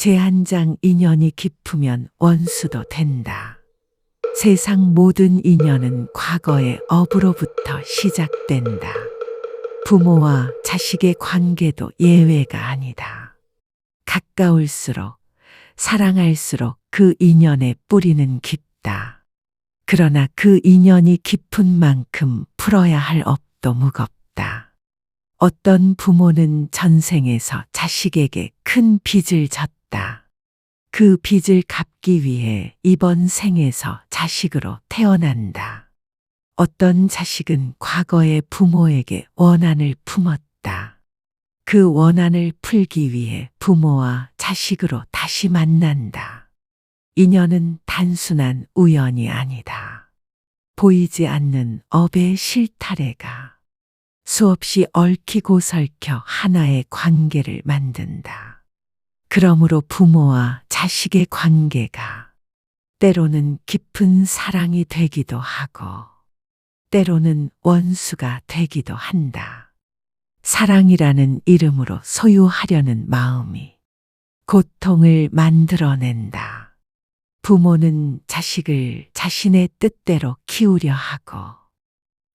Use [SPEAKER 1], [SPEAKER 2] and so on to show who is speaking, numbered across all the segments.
[SPEAKER 1] 제한장 인연이 깊으면 원수도 된다. 세상 모든 인연은 과거의 업으로부터 시작된다. 부모와 자식의 관계도 예외가 아니다. 가까울수록 사랑할수록 그 인연의 뿌리는 깊다. 그러나 그 인연이 깊은 만큼 풀어야 할 업도 무겁다. 어떤 부모는 전생에서 자식에게 큰 빚을 졌다. 그 빚을 갚기 위해 이번 생에서 자식으로 태어난다. 어떤 자식은 과거의 부모에게 원한을 품었다. 그 원한을 풀기 위해 부모와 자식으로 다시 만난다. 인연은 단순한 우연이 아니다. 보이지 않는 업의 실타래가 수없이 얽히고 설켜 하나의 관계를 만든다. 그러므로 부모와 자식의 관계가 때로는 깊은 사랑이 되기도 하고 때로는 원수가 되기도 한다. 사랑이라는 이름으로 소유하려는 마음이 고통을 만들어낸다. 부모는 자식을 자신의 뜻대로 키우려 하고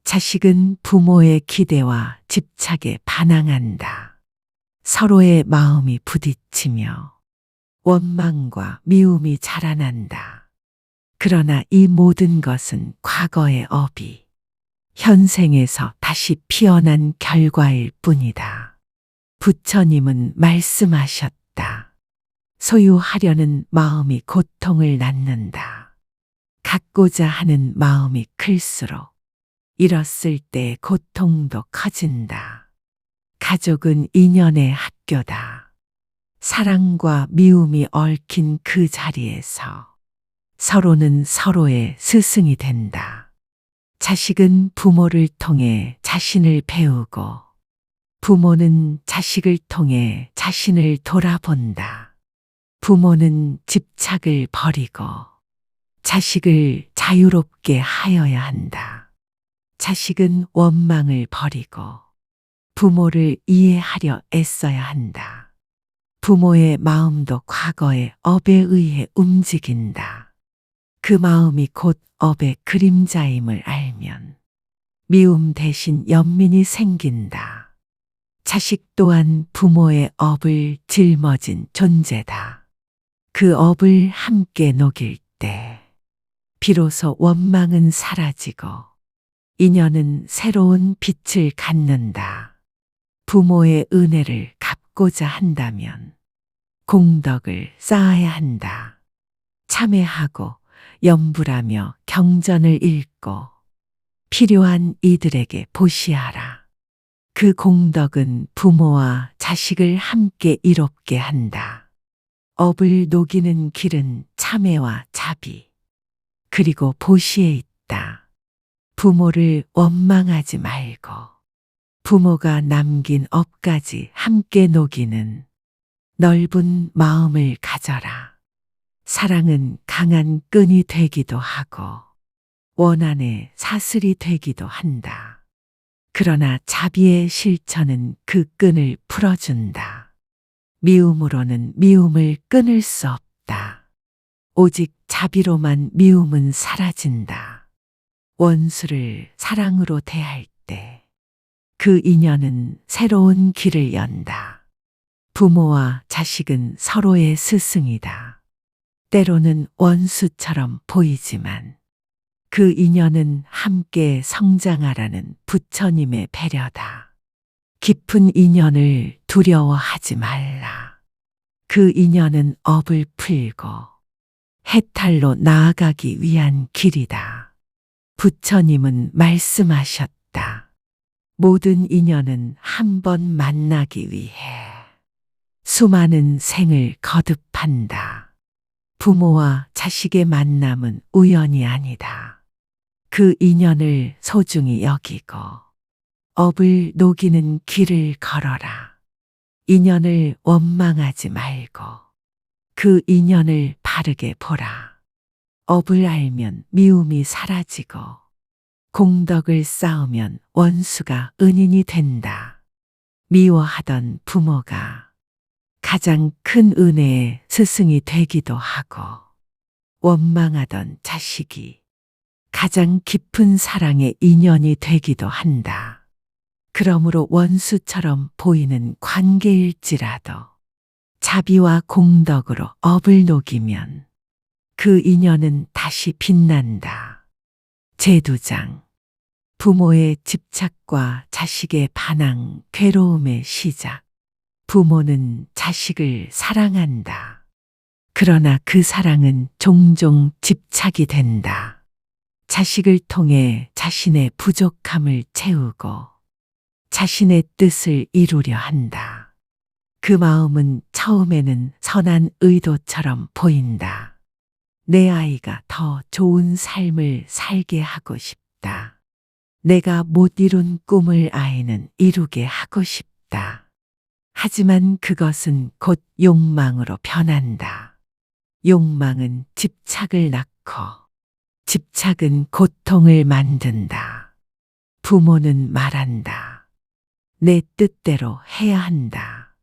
[SPEAKER 1] 자식은 부모의 기대와 집착에 반항한다. 서로의 마음이 부딪히며 원망과 미움이 자라난다. 그러나 이 모든 것은 과거의 업이 현생에서 다시 피어난 결과일 뿐이다. 부처님은 말씀하셨다. 소유하려는 마음이 고통을 낳는다. 갖고자 하는 마음이 클수록 잃었을 때 고통도 커진다. 가족은 인연의 학교다. 사랑과 미움이 얽힌 그 자리에서 서로는 서로의 스승이 된다. 자식은 부모를 통해 자신을 배우고 부모는 자식을 통해 자신을 돌아본다. 부모는 집착을 버리고 자식을 자유롭게 하여야 한다. 자식은 원망을 버리고 부모를 이해하려 애써야 한다. 부모의 마음도 과거의 업에 의해 움직인다. 그 마음이 곧 업의 그림자임을 알면 미움 대신 연민이 생긴다. 자식 또한 부모의 업을 짊어진 존재다. 그 업을 함께 녹일 때 비로소 원망은 사라지고 인연은 새로운 빛을 갖는다. 부모의 은혜를 갚고자 한다면 공덕을 쌓아야 한다. 참회하고 염불하며 경전을 읽고 필요한 이들에게 보시하라. 그 공덕은 부모와 자식을 함께 이롭게 한다. 업을 녹이는 길은 참회와 자비, 그리고 보시에 있다. 부모를 원망하지 말고 부모가 남긴 업까지 함께 녹이는 넓은 마음을 가져라. 사랑은 강한 끈이 되기도 하고 원한의 사슬이 되기도 한다. 그러나 자비의 실천은 그 끈을 풀어준다. 미움으로는 미움을 끊을 수 없다. 오직 자비로만 미움은 사라진다. 원수를 사랑으로 대할 때 그 인연은 새로운 길을 연다. 부모와 자식은 서로의 스승이다. 때로는 원수처럼 보이지만 그 인연은 함께 성장하라는 부처님의 배려다. 깊은 인연을 두려워하지 말라. 그 인연은 업을 풀고 해탈로 나아가기 위한 길이다. 부처님은 말씀하셨다. 모든 인연은 한 번 만나기 위해 수많은 생을 거듭한다. 부모와 자식의 만남은 우연이 아니다. 그 인연을 소중히 여기고 업을 녹이는 길을 걸어라. 인연을 원망하지 말고 그 인연을 바르게 보라. 업을 알면 미움이 사라지고 공덕을 쌓으면 원수가 은인이 된다. 미워하던 부모가 가장 큰 은혜의 스승이 되기도 하고 원망하던 자식이 가장 깊은 사랑의 인연이 되기도 한다. 그러므로 원수처럼 보이는 관계일지라도 자비와 공덕으로 업을 녹이면 그 인연은 다시 빛난다. 제두장 부모의 집착과 자식의 반항, 괴로움의 시작. 부모는 자식을 사랑한다. 그러나 그 사랑은 종종 집착이 된다. 자식을 통해 자신의 부족함을 채우고 자신의 뜻을 이루려 한다. 그 마음은 처음에는 선한 의도처럼 보인다. 내 아이가 더 좋은 삶을 살게 하고 싶다. 내가 못 이룬 꿈을 아이는 이루게 하고 싶다. 하지만 그것은 곧 욕망으로 변한다. 욕망은 집착을 낳고 집착은 고통을 만든다. 부모는 말한다. 내 뜻대로 해야 한다.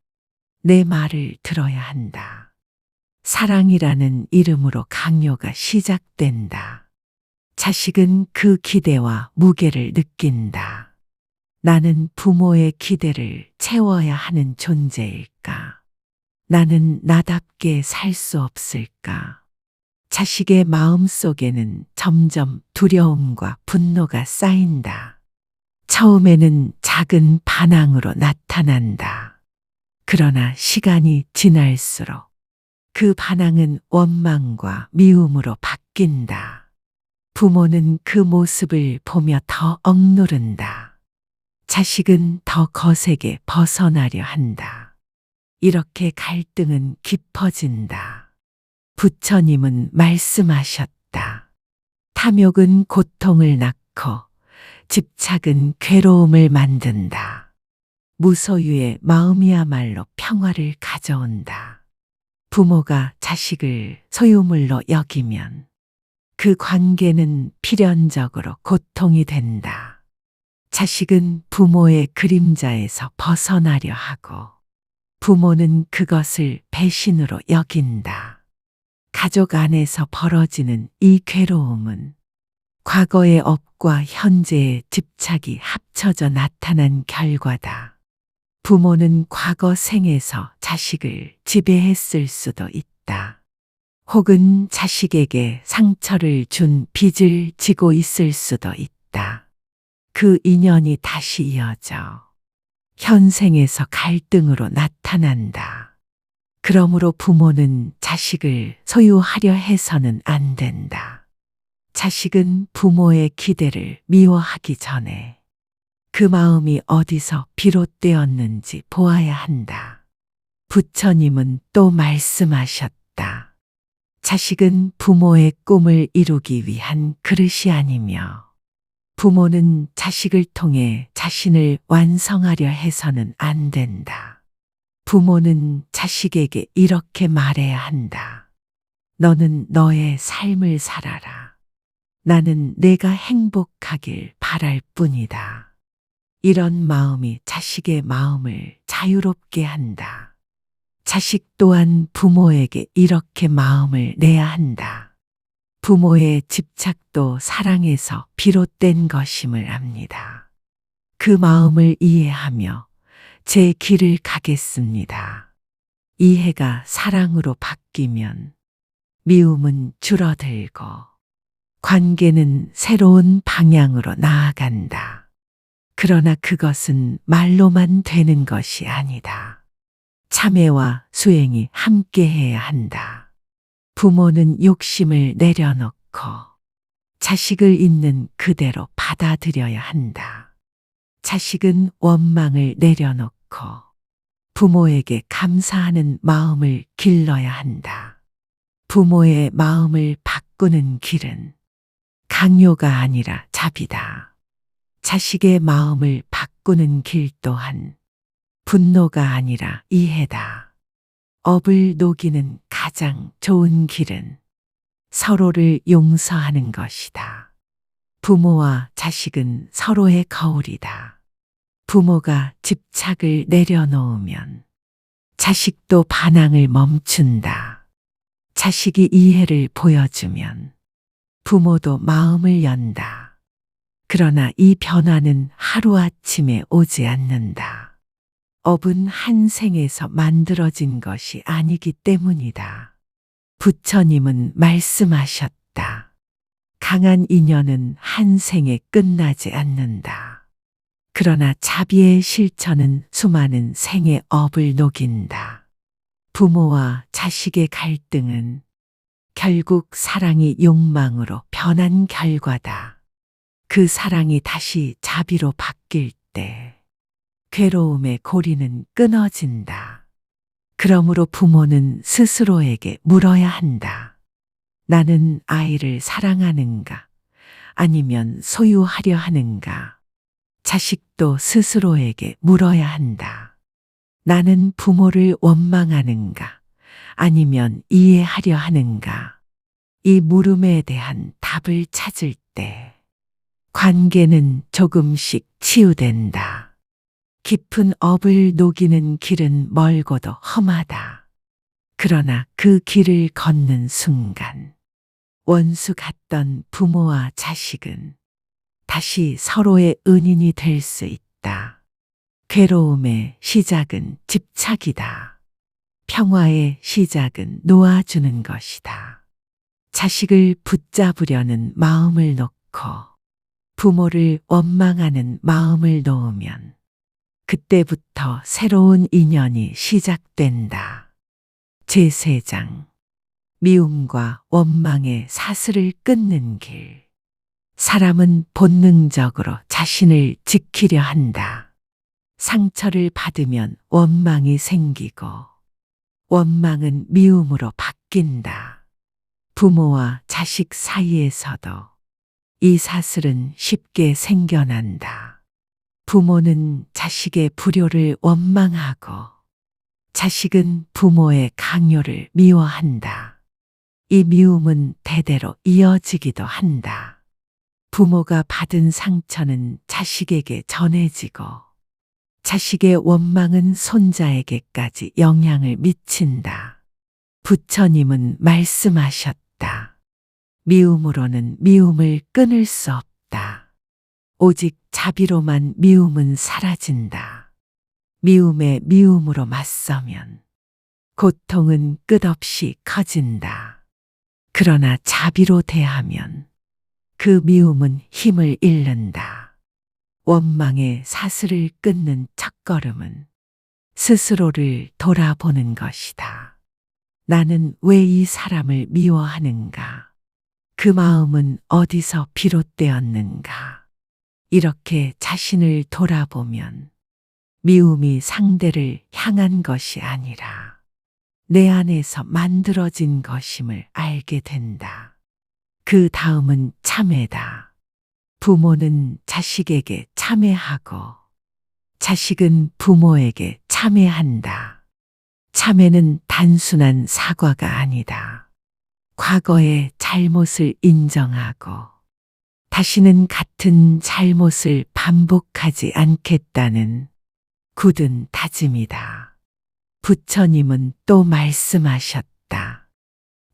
[SPEAKER 1] 내 말을 들어야 한다. 사랑이라는 이름으로 강요가 시작된다. 자식은 그 기대와 무게를 느낀다. 나는 부모의 기대를 채워야 하는 존재일까? 나는 나답게 살 수 없을까? 자식의 마음 속에는 점점 두려움과 분노가 쌓인다. 처음에는 작은 반항으로 나타난다. 그러나 시간이 지날수록 그 반항은 원망과 미움으로 바뀐다. 부모는 그 모습을 보며 더 억누른다. 자식은 더 거세게 벗어나려 한다. 이렇게 갈등은 깊어진다. 부처님은 말씀하셨다. 탐욕은 고통을 낳고 집착은 괴로움을 만든다. 무소유의 마음이야말로 평화를 가져온다. 부모가 자식을 소유물로 여기면 그 관계는 필연적으로 고통이 된다. 자식은 부모의 그림자에서 벗어나려 하고 부모는 그것을 배신으로 여긴다. 가족 안에서 벌어지는 이 괴로움은 과거의 업과 현재의 집착이 합쳐져 나타난 결과다. 부모는 과거 생에서 자식을 지배했을 수도 있다. 혹은 자식에게 상처를 준 빚을 지고 있을 수도 있다. 그 인연이 다시 이어져 현생에서 갈등으로 나타난다. 그러므로 부모는 자식을 소유하려 해서는 안 된다. 자식은 부모의 기대를 미워하기 전에 그 마음이 어디서 비롯되었는지 보아야 한다. 부처님은 또 말씀하셨다. 자식은 부모의 꿈을 이루기 위한 그릇이 아니며 부모는 자식을 통해 자신을 완성하려 해서는 안 된다. 부모는 자식에게 이렇게 말해야 한다. 너는 너의 삶을 살아라. 나는 내가 행복하길 바랄 뿐이다. 이런 마음이 자식의 마음을 자유롭게 한다. 자식 또한 부모에게 이렇게 마음을 내야 한다. 부모의 집착도 사랑에서 비롯된 것임을 압니다. 그 마음을 이해하며 제 길을 가겠습니다. 이해가 사랑으로 바뀌면 미움은 줄어들고 관계는 새로운 방향으로 나아간다. 그러나 그것은 말로만 되는 것이 아니다. 참회와 수행이 함께 해야 한다. 부모는 욕심을 내려놓고 자식을 있는 그대로 받아들여야 한다. 자식은 원망을 내려놓고 부모에게 감사하는 마음을 길러야 한다. 부모의 마음을 바꾸는 길은 강요가 아니라 자비다. 자식의 마음을 바꾸는 길 또한 분노가 아니라 이해다. 업을 녹이는 가장 좋은 길은 서로를 용서하는 것이다. 부모와 자식은 서로의 거울이다. 부모가 집착을 내려놓으면 자식도 반항을 멈춘다. 자식이 이해를 보여주면 부모도 마음을 연다. 그러나 이 변화는 하루아침에 오지 않는다. 업은 한 생에서 만들어진 것이 아니기 때문이다. 부처님은 말씀하셨다. 강한 인연은 한 생에 끝나지 않는다. 그러나 자비의 실천은 수많은 생의 업을 녹인다. 부모와 자식의 갈등은 결국 사랑이 욕망으로 변한 결과다. 그 사랑이 다시 자비로 바뀔 때 괴로움의 고리는 끊어진다. 그러므로 부모는 스스로에게 물어야 한다. 나는 아이를 사랑하는가? 아니면 소유하려 하는가? 자식도 스스로에게 물어야 한다. 나는 부모를 원망하는가? 아니면 이해하려 하는가? 이 물음에 대한 답을 찾을 때 관계는 조금씩 치유된다. 깊은 업을 녹이는 길은 멀고도 험하다. 그러나 그 길을 걷는 순간 원수 같던 부모와 자식은 다시 서로의 은인이 될 수 있다. 괴로움의 시작은 집착이다. 평화의 시작은 놓아주는 것이다. 자식을 붙잡으려는 마음을 놓고 부모를 원망하는 마음을 놓으면 그때부터 새로운 인연이 시작된다. 제3장 미움과 원망의 사슬을 끊는 길. 사람은 본능적으로 자신을 지키려 한다. 상처를 받으면 원망이 생기고 원망은 미움으로 바뀐다. 부모와 자식 사이에서도 이 사슬은 쉽게 생겨난다. 부모는 자식의 불효를 원망하고 자식은 부모의 강요를 미워한다. 이 미움은 대대로 이어지기도 한다. 부모가 받은 상처는 자식에게 전해지고 자식의 원망은 손자에게까지 영향을 미친다. 부처님은 말씀하셨다. 미움으로는 미움을 끊을 수 없다. 오직 자비로만 미움은 사라진다. 미움에 미움으로 맞서면 고통은 끝없이 커진다. 그러나 자비로 대하면 그 미움은 힘을 잃는다. 원망의 사슬을 끊는 첫걸음은 스스로를 돌아보는 것이다. 나는 왜 이 사람을 미워하는가? 그 마음은 어디서 비롯되었는가? 이렇게 자신을 돌아보면 미움이 상대를 향한 것이 아니라 내 안에서 만들어진 것임을 알게 된다. 그 다음은 참회다. 부모는 자식에게 참회하고 자식은 부모에게 참회한다. 참회는 단순한 사과가 아니다. 과거의 잘못을 인정하고 다시는 같은 잘못을 반복하지 않겠다는 굳은 다짐이다. 부처님은 또 말씀하셨다.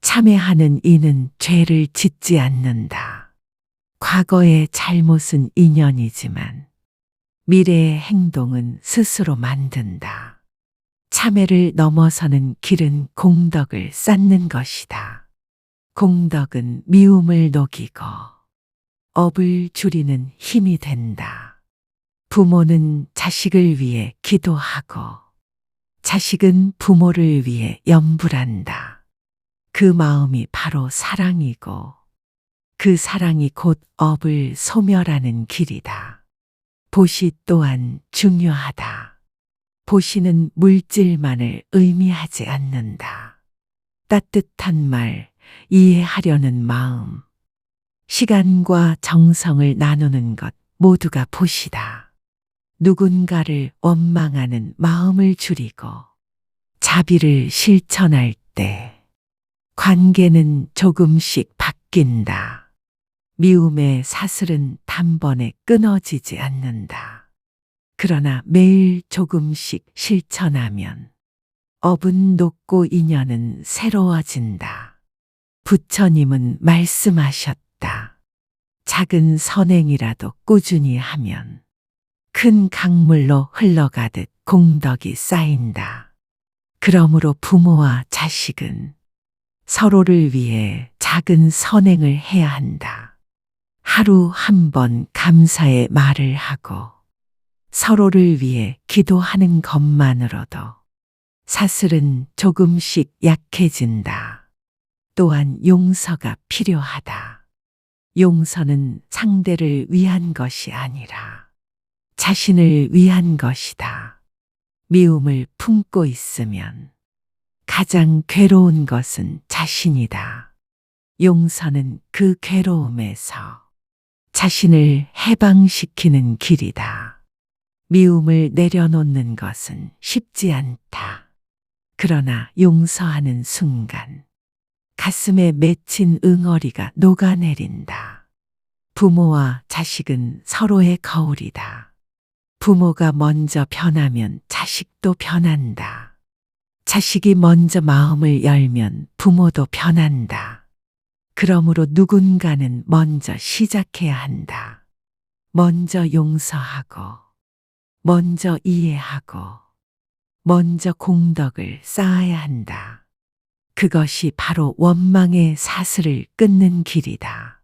[SPEAKER 1] 참회하는 이는 죄를 짓지 않는다. 과거의 잘못은 인연이지만 미래의 행동은 스스로 만든다. 참회를 넘어서는 길은 공덕을 쌓는 것이다. 공덕은 미움을 녹이고 업을 줄이는 힘이 된다. 부모는 자식을 위해 기도하고 자식은 부모를 위해 염불한다. 그 마음이 바로 사랑이고 그 사랑이 곧 업을 소멸하는 길이다. 보시 또한 중요하다. 보시는 물질만을 의미하지 않는다. 따뜻한 말, 이해하려는 마음, 시간과 정성을 나누는 것 모두가 보시다. 누군가를 원망하는 마음을 줄이고 자비를 실천할 때 관계는 조금씩 바뀐다. 미움의 사슬은 단번에 끊어지지 않는다. 그러나 매일 조금씩 실천하면 업은 높고 인연은 새로워진다. 부처님은 말씀하셨다. 작은 선행이라도 꾸준히 하면 큰 강물로 흘러가듯 공덕이 쌓인다. 그러므로 부모와 자식은 서로를 위해 작은 선행을 해야 한다. 하루 한 번 감사의 말을 하고 서로를 위해 기도하는 것만으로도 사슬은 조금씩 약해진다. 또한 용서가 필요하다. 용서는 상대를 위한 것이 아니라 자신을 위한 것이다. 미움을 품고 있으면 가장 괴로운 것은 자신이다. 용서는 그 괴로움에서 자신을 해방시키는 길이다. 미움을 내려놓는 것은 쉽지 않다. 그러나 용서하는 순간 가슴에 맺힌 응어리가 녹아내린다. 부모와 자식은 서로의 거울이다. 부모가 먼저 변하면 자식도 변한다. 자식이 먼저 마음을 열면 부모도 변한다. 그러므로 누군가는 먼저 시작해야 한다. 먼저 용서하고, 먼저 이해하고, 먼저 공덕을 쌓아야 한다. 그것이 바로 원망의 사슬을 끊는 길이다.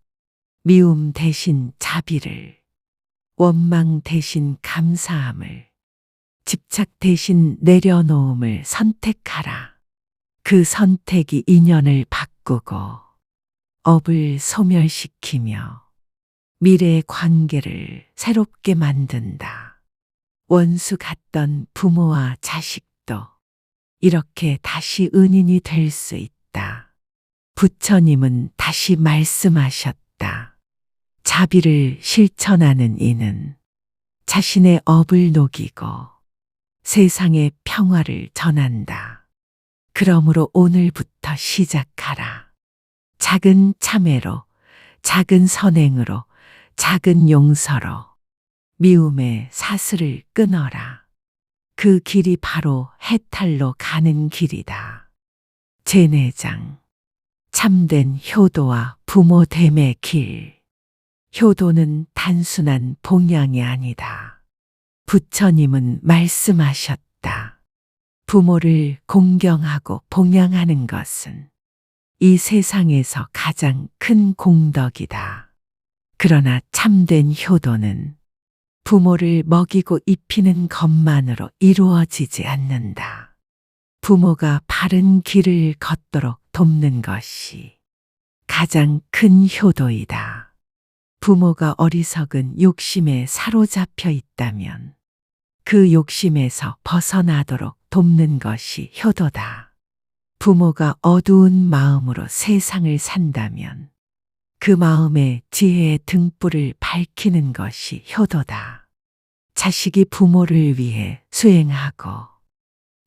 [SPEAKER 1] 미움 대신 자비를, 원망 대신 감사함을, 집착 대신 내려놓음을 선택하라. 그 선택이 인연을 바꾸고 업을 소멸시키며 미래의 관계를 새롭게 만든다. 원수 같던 부모와 자식도 이렇게 다시 은인이 될 수 있다. 부처님은 다시 말씀하셨다. 자비를 실천하는 이는 자신의 업을 녹이고 세상의 평화를 전한다. 그러므로 오늘부터 시작하라. 작은 참회로, 작은 선행으로, 작은 용서로 미움의 사슬을 끊어라. 그 길이 바로 해탈로 가는 길이다. 제내장. 참된 효도와 부모 됨의 길. 효도는 단순한 봉양이 아니다. 부처님은 말씀하셨다. 부모를 공경하고 봉양하는 것은 이 세상에서 가장 큰 공덕이다. 그러나 참된 효도는 부모를 먹이고 입히는 것만으로 이루어지지 않는다. 부모가 바른 길을 걷도록 돕는 것이 가장 큰 효도이다. 부모가 어리석은 욕심에 사로잡혀 있다면 그 욕심에서 벗어나도록 돕는 것이 효도다. 부모가 어두운 마음으로 세상을 산다면 그 마음에 지혜의 등불을 밝히는 것이 효도다. 자식이 부모를 위해 수행하고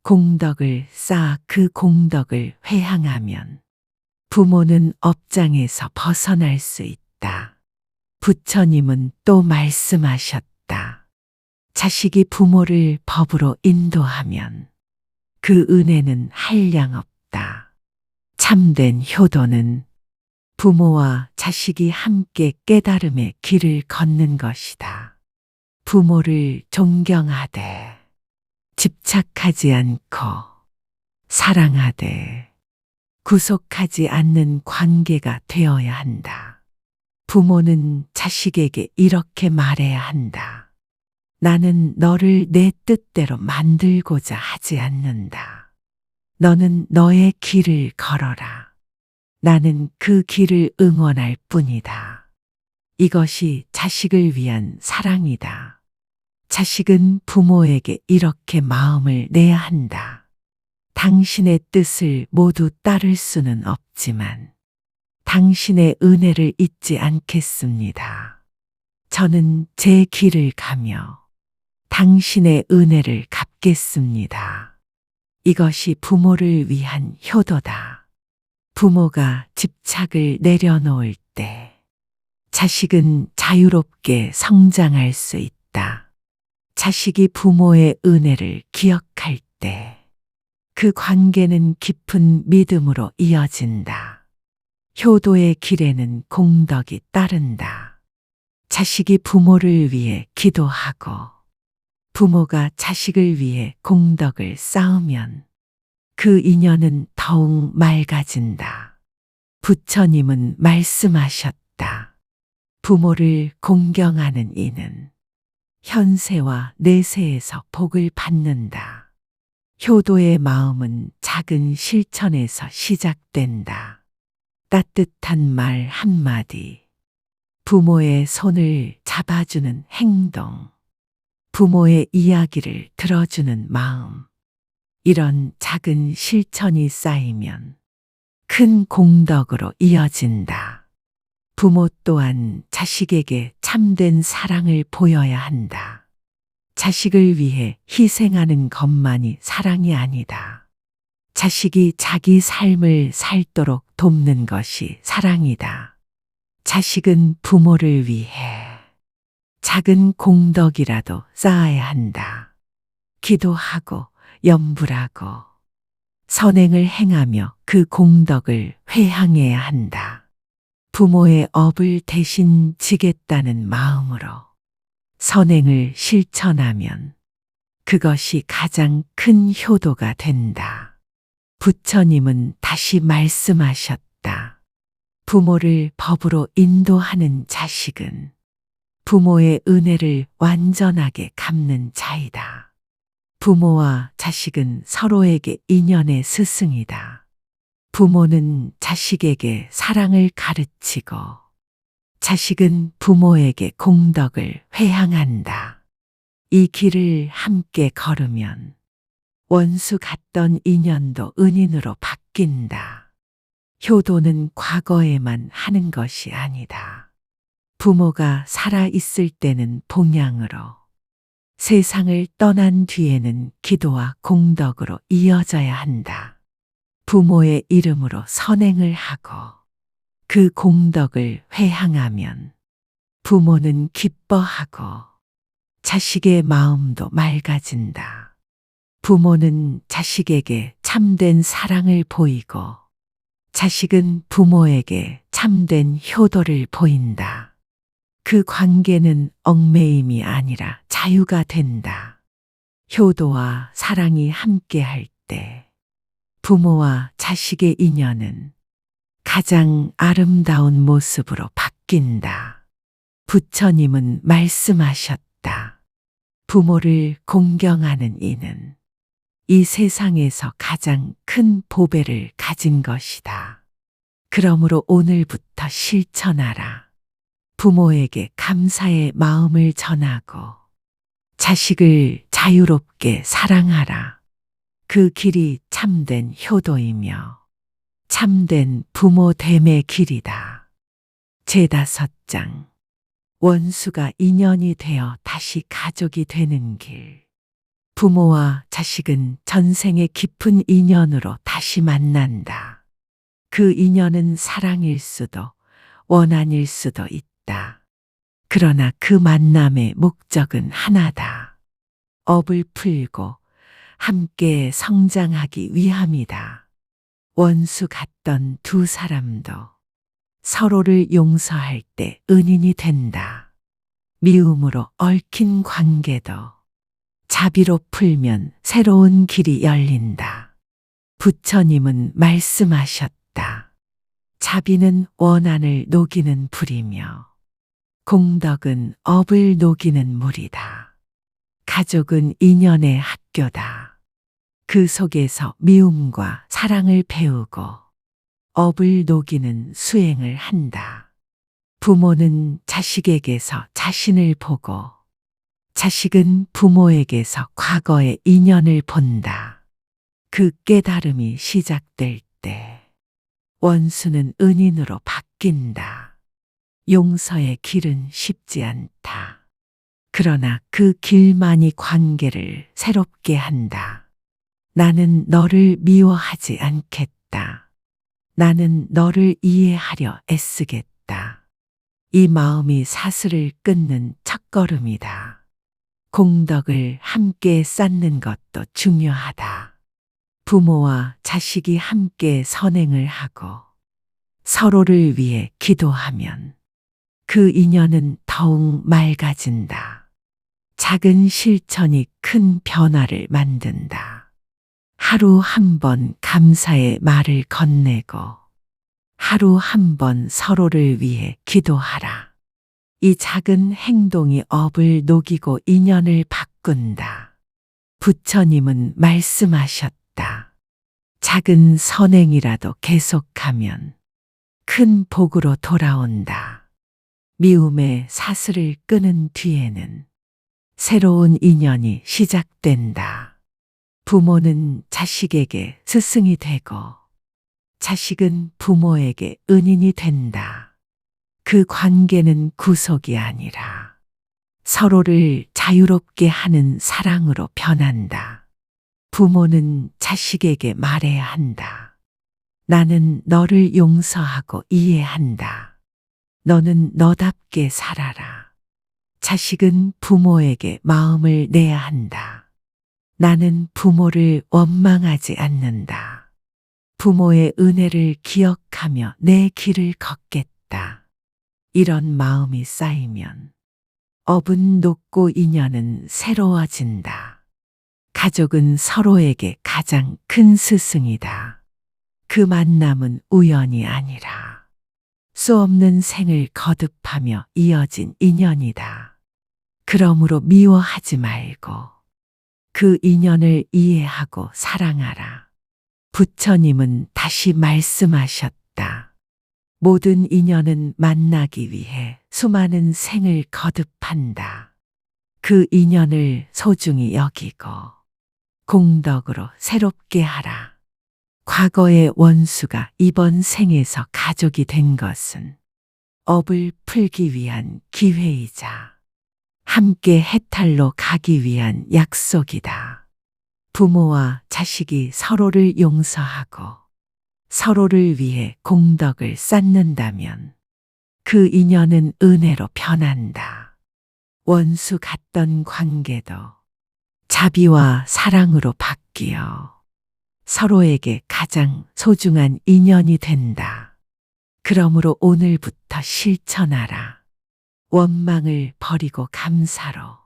[SPEAKER 1] 공덕을 쌓아 그 공덕을 회항하면 부모는 업장에서 벗어날 수 있다. 부처님은 또 말씀하셨다. 자식이 부모를 법으로 인도하면 그 은혜는 한량 없다. 참된 효도는 부모와 자식이 함께 깨달음의 길을 걷는 것이다. 부모를 존경하되 집착하지 않고 사랑하되 구속하지 않는 관계가 되어야 한다. 부모는 자식에게 이렇게 말해야 한다. 나는 너를 내 뜻대로 만들고자 하지 않는다. 너는 너의 길을 걸어라. 나는 그 길을 응원할 뿐이다. 이것이 자식을 위한 사랑이다. 자식은 부모에게 이렇게 마음을 내야 한다. 당신의 뜻을 모두 따를 수는 없지만 당신의 은혜를 잊지 않겠습니다. 저는 제 길을 가며 당신의 은혜를 갚겠습니다. 이것이 부모를 위한 효도다. 부모가 집착을 내려놓을 때 자식은 자유롭게 성장할 수 있다. 자식이 부모의 은혜를 기억할 때 그 관계는 깊은 믿음으로 이어진다. 효도의 길에는 공덕이 따른다. 자식이 부모를 위해 기도하고 부모가 자식을 위해 공덕을 쌓으면 그 인연은 더욱 맑아진다. 부처님은 말씀하셨다. 부모를 공경하는 이는 현세와 내세에서 복을 받는다. 효도의 마음은 작은 실천에서 시작된다. 따뜻한 말 한마디, 부모의 손을 잡아주는 행동, 부모의 이야기를 들어주는 마음, 이런 작은 실천이 쌓이면 큰 공덕으로 이어진다. 부모 또한 자식에게 참된 사랑을 보여야 한다. 자식을 위해 희생하는 것만이 사랑이 아니다. 자식이 자기 삶을 살도록 돕는 것이 사랑이다. 자식은 부모를 위해 작은 공덕이라도 쌓아야 한다. 기도하고 염불하고 선행을 행하며 그 공덕을 회항해야 한다. 부모의 업을 대신 지겠다는 마음으로 선행을 실천하면 그것이 가장 큰 효도가 된다. 부처님은 다시 말씀하셨다. 부모를 법으로 인도하는 자식은 부모의 은혜를 완전하게 갚는 자이다. 부모와 자식은 서로에게 인연의 스승이다. 부모는 자식에게 사랑을 가르치고 자식은 부모에게 공덕을 회항한다. 이 길을 함께 걸으면 원수 같던 인연도 은인으로 바뀐다. 효도는 과거에만 하는 것이 아니다. 부모가 살아 있을 때는 봉양으로, 세상을 떠난 뒤에는 기도와 공덕으로 이어져야 한다. 부모의 이름으로 선행을 하고 그 공덕을 회항하면 부모는 기뻐하고 자식의 마음도 맑아진다. 부모는 자식에게 참된 사랑을 보이고 자식은 부모에게 참된 효도를 보인다. 그 관계는 얽매임이 아니라 자유가 된다. 효도와 사랑이 함께할 때 부모와 자식의 인연은 가장 아름다운 모습으로 바뀐다. 부처님은 말씀하셨다. 부모를 공경하는 이는 이 세상에서 가장 큰 보배를 가진 것이다. 그러므로 오늘부터 실천하라. 부모에게 감사의 마음을 전하고 자식을 자유롭게 사랑하라. 그 길이 참된 효도이며 참된 부모 됨의 길이다. 제다섯 장 원수가 인연이 되어 다시 가족이 되는 길. 부모와 자식은 전생의 깊은 인연으로 다시 만난다. 그 인연은 사랑일 수도 원한일 수도 있다. 그러나 그 만남의 목적은 하나다. 업을 풀고 함께 성장하기 위함이다. 원수 같던 두 사람도 서로를 용서할 때 은인이 된다. 미움으로 얽힌 관계도 자비로 풀면 새로운 길이 열린다. 부처님은 말씀하셨다. 자비는 원한을 녹이는 불이며 공덕은 업을 녹이는 물이다. 가족은 인연의 학교다. 그 속에서 미움과 사랑을 배우고 업을 녹이는 수행을 한다. 부모는 자식에게서 자신을 보고 자식은 부모에게서 과거의 인연을 본다. 그 깨달음이 시작될 때 원수는 은인으로 바뀐다. 용서의 길은 쉽지 않다. 그러나 그 길만이 관계를 새롭게 한다. 나는 너를 미워하지 않겠다. 나는 너를 이해하려 애쓰겠다. 이 마음이 사슬을 끊는 첫걸음이다. 공덕을 함께 쌓는 것도 중요하다. 부모와 자식이 함께 선행을 하고 서로를 위해 기도하면 그 인연은 더욱 맑아진다. 작은 실천이 큰 변화를 만든다. 하루 한 번 감사의 말을 건네고 하루 한 번 서로를 위해 기도하라. 이 작은 행동이 업을 녹이고 인연을 바꾼다. 부처님은 말씀하셨다. 작은 선행이라도 계속하면 큰 복으로 돌아온다. 미움의 사슬을 끄는 뒤에는 새로운 인연이 시작된다. 부모는 자식에게 스승이 되고 자식은 부모에게 은인이 된다. 그 관계는 구속이 아니라 서로를 자유롭게 하는 사랑으로 변한다. 부모는 자식에게 말해야 한다. 나는 너를 용서하고 이해한다. 너는 너답게 살아라. 자식은 부모에게 마음을 내야 한다. 나는 부모를 원망하지 않는다. 부모의 은혜를 기억하며 내 길을 걷겠다. 이런 마음이 쌓이면 업은 높고 인연은 새로워진다. 가족은 서로에게 가장 큰 스승이다. 그 만남은 우연이 아니라 수 없는 생을 거듭하며 이어진 인연이다. 그러므로 미워하지 말고 그 인연을 이해하고 사랑하라. 부처님은 다시 말씀하셨다. 모든 인연은 만나기 위해 수많은 생을 거듭한다. 그 인연을 소중히 여기고 공덕으로 새롭게 하라. 과거의 원수가 이번 생에서 가족이 된 것은 업을 풀기 위한 기회이자 함께 해탈로 가기 위한 약속이다. 부모와 자식이 서로를 용서하고 서로를 위해 공덕을 쌓는다면 그 인연은 은혜로 변한다. 원수 같던 관계도 자비와 사랑으로 바뀌어 서로에게 가장 소중한 인연이 된다. 그러므로 오늘부터 실천하라. 원망을 버리고 감사로,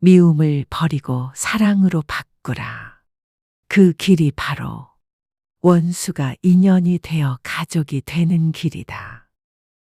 [SPEAKER 1] 미움을 버리고 사랑으로 바꾸라. 그 길이 바로 원수가 인연이 되어 가족이 되는 길이다.